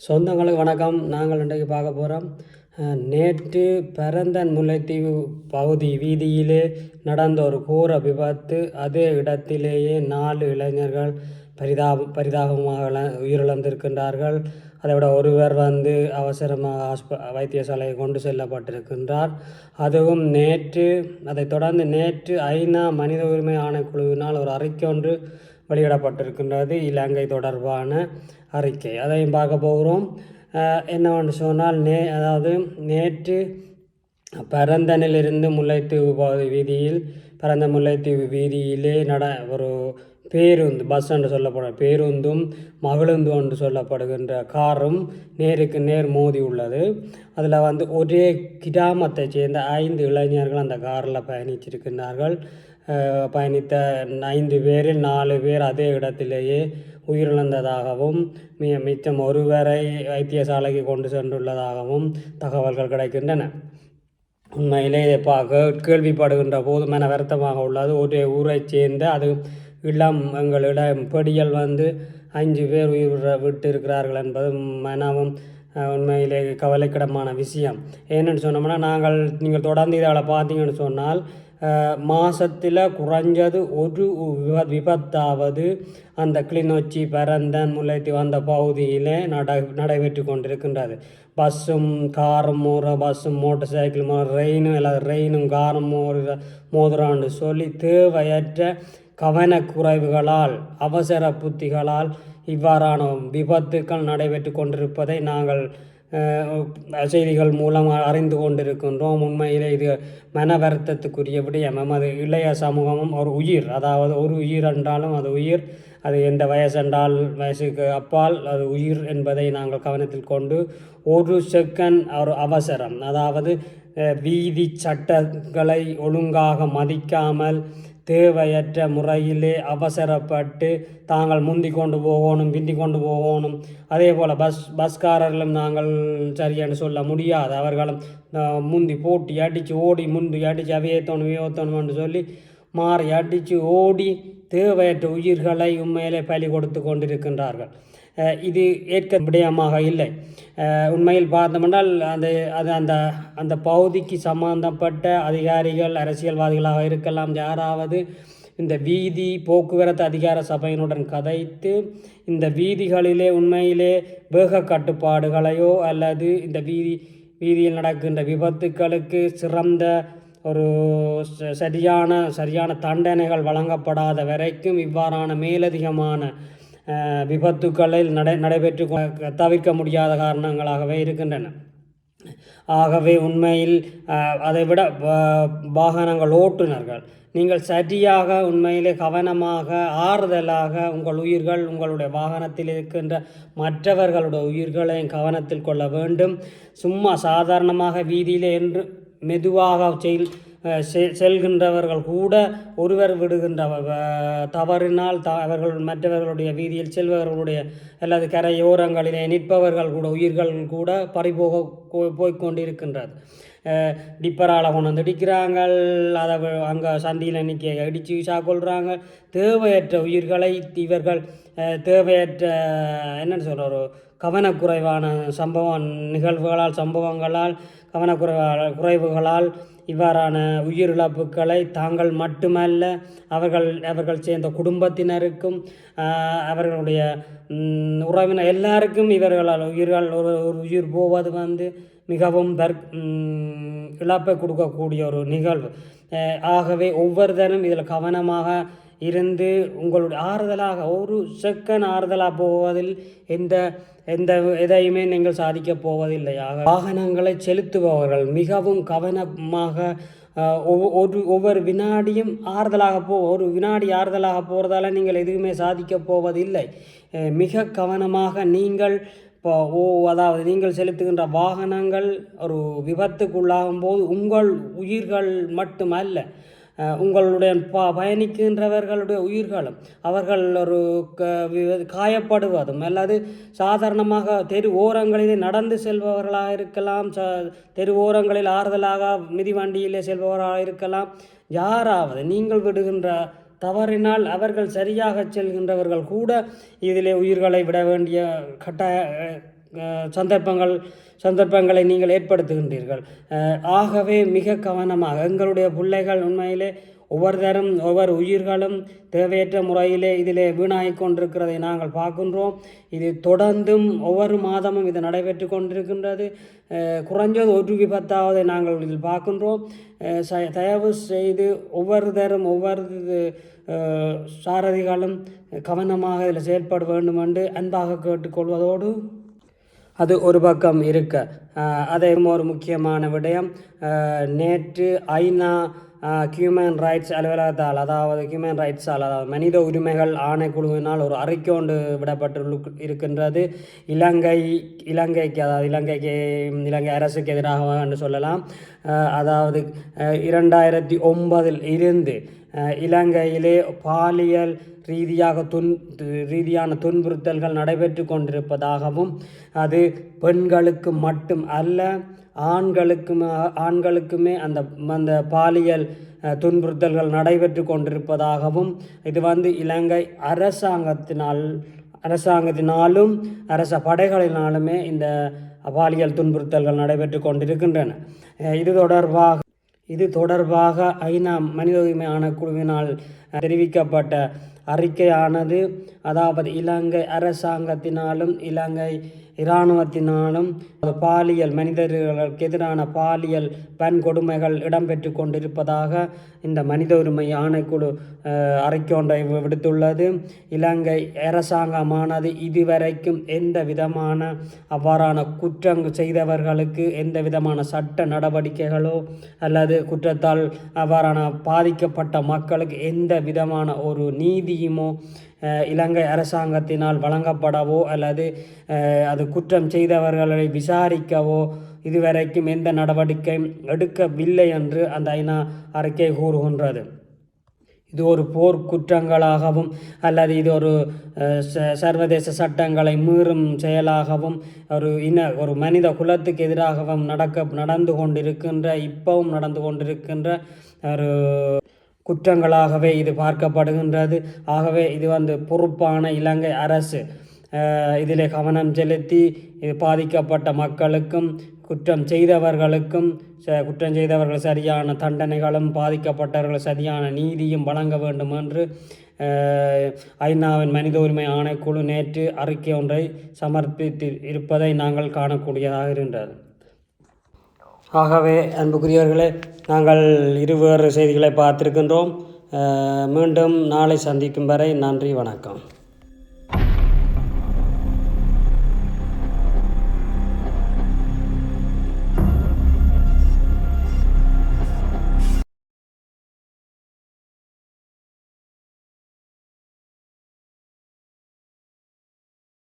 சொந்தங்களுக்கு வணக்கம். நாங்கள் இன்றைக்கு பார்க்க போகிறோம் நேற்று பரந்தன் முல்லைத்தீவு பகுதி வீதியிலே நடந்த ஒரு கூர விபத்து. அதே இடத்திலேயே நாலு இளைஞர்கள் பரிதாப பரிதாபமாக உயிரிழந்திருக்கின்றார்கள். அதை விட ஒருவர் வந்து அவசரமாக ஹாஸ்ப வைத்தியசாலையை கொண்டு செல்லப்பட்டிருக்கின்றார். அதுவும் நேற்று அதைத் தொடர்ந்து நேற்று ஐநா மனித உரிமை ஆணைக்குழுவினால் ஒரு அறிக்கை ஒன்று வெளியிடப்பட்டிருக்கின்றது. இலங்கை தொடர்பான அறிக்கை. அதையும் பார்க்க போகிறோம். என்னவென்று சொன்னால் நே அதாவது நேற்று பரந்தனிலிருந்து முல்லைத்தீவு பகுதி வீதியில் பரந்த முல்லைத்தீவு வீதியிலே நட ஒரு பேருந்து பஸ் என்று சொல்லப்படும் பேருந்தும் மகிழுந்து என்று சொல்லப்படுகின்ற காரும் நேருக்கு நேர் மோதி உள்ளது. அதில் வந்து ஒரே கிராமத்தைச் சேர்ந்த ஐந்து இளைஞர்கள் அந்த காரில் பயணிச்சிருக்கின்றார்கள். பயணித்த ஐந்து பேரில் நாலு பேர் அதே இடத்திலேயே உயிரிழந்ததாகவும் மி மிச்சம் ஒருவரை வைத்தியசாலைக்கு கொண்டு சென்றுள்ளதாகவும் தகவல்கள் கிடைக்கின்றன. உண்மையிலே இதை பார்க்க கேள்விப்படுகின்ற போது மன வருத்தமாக உள்ளது. ஒரே ஊரைச் சேர்ந்த அது இளம் எங்களிடம் பெடியல் வந்து அஞ்சு பேர் உயிர் விட்டு இருக்கிறார்கள் என்பது மனவும் உண்மையிலே கவலைக்கிடமான விஷயம். ஏன்னு சொன்னோம்னா நாங்கள் நீங்கள் தொடர்ந்து இதை பார்த்தீங்கன்னு சொன்னால் மாதத்தில் குறைஞ்சது ஒரு விபத்தாவது அந்த கிளிநொச்சி பரந்தன் முல்லைத்தீவு அந்த பகுதியிலே நட நடைபெற்று கொண்டிருக்கின்றது. பஸ்ஸும் காரும் மோற பஸ்ஸும் மோட்டர் சைக்கிள் மோற ரெயினும் எல்லா ரெயினும் காரும் மோற மோதுறான்னு சொல்லி தேவையற்ற கவனக்குறைவுகளால் அவசர புத்திகளால் இவ்வாறான விபத்துக்கள் நடைபெற்று கொண்டிருப்பதை நாங்கள் செய்திகள் மூலம் அறிந்து கொண்டிருக்கின்றோம். உண்மையிலே இது மன வருத்தத்துக்குரிய விடயம் அது இளைய சமூகமும் ஒரு உயிர். அதாவது ஒரு உயிர் என்றாலும் அது உயிர். அது எந்த வயசு என்றால் வயசுக்கு அப்பால் அது உயிர் என்பதை நாங்கள் கவனத்தில் கொண்டு ஒரு செகண்ட் ஒரு அவசரம். அதாவது வீதி சட்டங்களை ஒழுங்காக மதிக்காமல் தேவையற்ற முறையிலே அவசரப்பட்டு தாங்கள் முந்தி கொண்டு போகணும் பிந்தி கொண்டு போகணும். அதே போல் பஸ் பஸ்காரர்களும் நாங்கள் சரியான சொல்ல முடியாது. அவர்களும் முந்தி போட்டி அடித்து ஓடி முந்தி அடித்து அவையத்தோணும் வியோத்தணும்னு சொல்லி மாறி அடித்து ஓடி தேவையற்ற உயிர்களை உண்மையிலே பலி கொடுத்து கொண்டிருக்கின்றார்கள். இது ஏற்க விடயமாக இல்லை. உண்மையில் பார்த்தோம்னால் அந்த அது அந்த அந்த பகுதிக்கு சம்பந்தப்பட்ட அதிகாரிகள் அரசியல்வாதிகளாக இருக்கலாம். யாராவது இந்த வீதி போக்குவரத்து அதிகார சபையினுடன் கதைத்து இந்த வீதிகளிலே உண்மையிலே வேக கட்டுப்பாடுகளையோ அல்லது இந்த வீதி வீதியில் நடக்கின்ற விபத்துக்களுக்கு சிறந்த ஒரு ச- சரியான சரியான தண்டனைகள் வழங்கப்படாத வரைக்கும் இவ்வாறான மேலதிகமான விபத்துக்களில் நடை நடைபெற்று தவிர்க்க முடியாத காரணங்களாகவே இருக்கின்றன. ஆகவே உண்மையில் அதைவிட வாகனங்கள் ஓட்டுநர்கள் நீங்கள் சரியாக உண்மையிலே கவனமாக ஆறுதலாக உங்கள் உயிர்கள் உங்களுடைய வாகனத்தில் இருக்கின்ற மற்றவர்களுடைய உயிர்களையும் கவனத்தில் கொள்ள வேண்டும். சும்மா சாதாரணமாக வீதியிலே என்று மெதுவாக செயல் செல்கின்றவர்கள் கூட ஒருவர் விடுகின்ற தவறினால் த அவர்கள் மற்றவர்களுடைய வீதியில் செல்பவர்களுடைய அல்லது கரையோரங்களிலே நிற்பவர்கள் கூட உயிர்கள் கூட பறிபோக போய்கொண்டிருக்கின்றது டிப்பரால் கொண்டு வந்து அடிக்கிறாங்க அதை அங்கே சந்தியில் நிற்க அடித்து கொள்கிறாங்க தேவையற்ற உயிர்களை இவர்கள் தேவையற்ற என்னென்னு சொல்கிற ஒரு கவனக்குறைவான சம்பவம் நிகழ்வுகளால் சம்பவங்களால் கவனக்குறை குறைவுகளால் இவ்வாறான உயிரிழப்புகளை தாங்கள் மட்டுமல்ல அவர்கள் அவர்கள் சேர்ந்த குடும்பத்தினருக்கும் அவர்களுடைய உறவினர் எல்லாருக்கும் இவர்களால் உயிர்கள் ஒரு ஒரு உயிர் போவது வந்து மிகவும் தற் இழப்பை கொடுக்கக்கூடிய ஒரு நிகழ்வு. ஆகவே ஒவ்வொரு தினம் இதில் கவனமாக இருந்து உங்களுடைய ஆறுதலாக ஒரு செகண்ட் ஆறுதலாக போவதில் எந்த எந்த எதையுமே நீங்கள் சாதிக்கப் போவதில்லை. ஆக வாகனங்களை செலுத்துபவர்கள் மிகவும் கவனமாக ஒவ்வொ- ஒரு ஒவ்வொரு வினாடியும் ஆறுதலாக போ ஒரு வினாடி ஆறுதலாக போகிறதால நீங்கள் எதுவுமே சாதிக்கப் போவதில்லை. மிக கவனமாக நீங்கள் இப்போ ஓ அதாவது நீங்கள் செலுத்துகின்ற வாகனங்கள் ஒரு விபத்துக்குள்ளாகும் போது உங்கள் உயிர்கள் மட்டுமல்ல உங்களுடைய ப பயணிக்கின்றவர்களுடைய உயிர்களும் அவர்கள் ஒரு க வி- காயப்படுவதும் அல்லது சாதாரணமாக தெரு ஓரங்களிலே நடந்து செல்பவர்களாக இருக்கலாம் ச தெரு ஓரங்களில் ஆறுதலாக மிதிவண்டியிலே செல்பவர்களாக இருக்கலாம். யாராவது நீங்கள் விடுகின்ற தவறினால் அவர்கள் சரியாக செல்கின்றவர்கள் கூட இதிலே உயிர்களை விட வேண்டிய கட்டாய சந்தர்ப்பங்கள் சந்தர்ப்பங்களை நீங்கள் ஏற்படுத்துகின்றீர்கள். ஆகவே மிக கவனமாக எங்களுடைய பிள்ளைகள் உண்மையிலே ஒவ்வொரு தரம் ஒவ்வொரு உயிர்களும் தேவையற்ற முறையிலே இதிலே வீணாகி கொண்டிருக்கிறதை நாங்கள் பார்க்கின்றோம். இது தொடர்ந்தும் ஒவ்வொரு மாதமும் இது நடைபெற்று கொண்டிருக்கின்றது. குறைஞ்சது ஒரு விபத்தாவது நாங்கள் இதில் பார்க்கின்றோம். தயவு செய்து ஒவ்வொரு தரம் ஒவ்வொரு சாரதிகளும் கவனமாக இதில் செயல்பட வேண்டும் என்று அன்பாக கேட்டுக்கொள்வதோடு அது ஒரு பக்கம் இருக்க. அதே ஒரு முக்கியமான விடயம் நேற்று ஐநா ஹியூமன் ரைட்ஸ் அலுவலகத்தால் அதாவது ஹியூமன் ரைட்ஸால் அதாவது மனித உரிமைகள் ஆணைக்குழுவினால் ஒரு அறிக்கை ஒன்று விடப்பட்டு இருக்கின்றது. இலங்கை இலங்கைக்கு அதாவது இலங்கைக்கு இலங்கை அரசுக்கு எதிராக என்று சொல்லலாம். அதாவது இரண்டாயிரத்தி ஒன்பதில் இருந்து இலங்கையிலே பாலியல் ரீதியாக துன் ரீதியான துன்புறுத்தல்கள் நடைபெற்று கொண்டிருப்பதாகவும் அது பெண்களுக்கு மட்டும் அல்ல ஆண்களுக்கும் ஆண்களுக்குமே அந்த அந்த பாலியல் துன்புறுத்தல்கள் நடைபெற்று கொண்டிருப்பதாகவும் இது வந்து இலங்கை அரசாங்கத்தினால் அரசாங்கத்தினாலும் அரச படைகளினாலுமே இந்த பாலியல் துன்புறுத்தல்கள் நடைபெற்று கொண்டிருக்கின்றன. இது தொடர்பாக இது தொடர்பாக ஐநா மனித உரிமை ஆணைக்குழுவினால் தெரிவிக்கப்பட்ட அறிக்கையானது அதாவது இலங்கை அரசாங்கத்தினாலும் இலங்கை இராணுவத்தினாலும் பாலியல் மனிதர்களுக்கு எதிரான பாலியல் வன்கொடுமைகள் இடம்பெற்று கொண்டிருப்பதாக இந்த மனித உரிமை ஆணைக்குழு அறிக்கொன்றை விடுத்துள்ளது. இலங்கை அரசாங்கமானது இதுவரைக்கும் எந்த விதமான அவ்வாறான குற்றம் செய்தவர்களுக்கு எந்த விதமான சட்ட நடவடிக்கைகளோ அல்லது குற்றத்தால் அவ்வாறான பாதிக்கப்பட்ட மக்களுக்கு எந்த விதமான ஒரு நீதியுமோ இலங்கை அரசாங்கத்தினால் வழங்கப்படவோ அல்லது அது குற்றம் செய்தவர்களை விசாரிக்கவோ இதுவரைக்கும் எந்த நடவடிக்கையும் எடுக்கவில்லை என்று அந்த ஐநா அறிக்கை கூறுகின்றது. இது ஒரு போர் குற்றங்களாகவும் அல்லது இது ஒரு ச- சர்வதேச சட்டங்களை மீறும் செயலாகவும் ஒரு இன ஒரு மனித குலத்துக்கு எதிராகவும் நடக்க நடந்து கொண்டிருக்கின்ற இப்பவும் நடந்து கொண்டிருக்கின்ற ஒரு குற்றங்களாகவே இது பார்க்கப்படுகின்றது. ஆகவே இது வந்து பொறுப்பான இலங்கை அரசு. இதில் கவனம் செலுத்தி இது பாதிக்கப்பட்ட மக்களுக்கும் குற்றம் செய்தவர்களுக்கும் குற்றம் செய்தவர்கள் சரியான தண்டனைகளும் பாதிக்கப்பட்டவர்கள் சரியான நீதியும் வழங்க வேண்டும் என்று ஐநாவின் மனித உரிமை ஆணைக்குழு நேற்று அறிக்கை ஒன்றை சமர்ப்பித்து இருப்பதை நாங்கள் காணக்கூடியதாக இருந்தது. ஆகவே அன்புக்குரியவர்களே நாங்கள் இருவேறு செய்திகளை பார்த்திருக்கின்றோம். மீண்டும் நாளை சந்திக்கும் வரை நன்றி வணக்கம்.